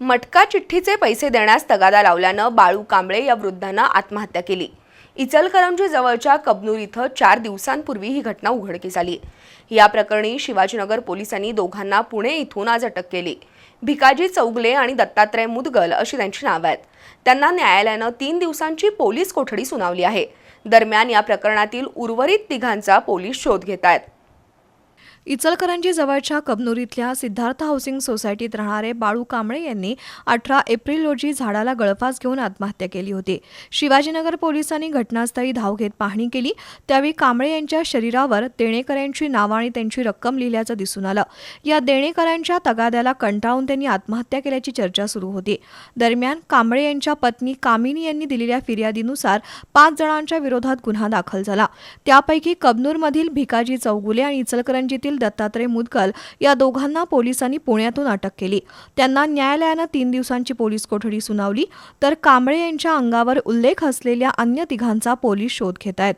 मटका चिठ्ठीचे पैसे देण्यास तगादा लावल्यानं बाळू कांबळे या वृद्धानं आत्महत्या केली. इचलकरंजी जवळच्या कबनूर इथं चार दिवसांपूर्वी ही घटना उघडकीस आली. या प्रकरणी शिवाजीनगर पोलिसांनी दोघांना पुणे इथून आज अटक केली. भिकाजी चौगले आणि दत्तात्रय मुदगल अशी त्यांची नावं आहेत. त्यांना न्यायालयानं तीन दिवसांची पोलीस कोठडी सुनावली आहे. दरम्यान या प्रकरणातील उर्वरित तिघांचा पोलीस शोध घेत आहेत. इचलकरंजी जवळच्या कबनूर इथल्या सिद्धार्थ हाऊसिंग सोसायटीत राहणारे बाळू कांबळे यांनी अठरा एप्रिल रोजी झाडाला गळफास घेऊन आत्महत्या केली होती. शिवाजीनगर पोलिसांनी घटनास्थळी धाव घेत पाहणी केली. त्यावेळी कांबळे यांच्या शरीरावर देणेकऱ्यांची नावं आणि त्यांची रक्कम लिहिल्याचं दिसून आलं. या देणेकऱ्यांच्या तगाद्याला कंटाळून त्यांनी आत्महत्या केल्याची चर्चा सुरू होती. दरम्यान कांबळे यांच्या पत्नी कामिनी यांनी दिलेल्या फिर्यादीनुसार पाच जणांच्या विरोधात गुन्हा दाखल झाला. त्यापैकी कबनूरमधील भिकाजी चौगुले आणि इचलकरंजीतील दत्तात्रय मुदगल या दोघांना पोलिसांनी पुण्यातून अटक केली. त्यांना न्यायालयानं तीन दिवसांची पोलीस कोठडी सुनावली. तर कांबळे यांच्या अंगावर उल्लेख असलेल्या अन्य तिघांचा पोलीस शोध घेत आहेत.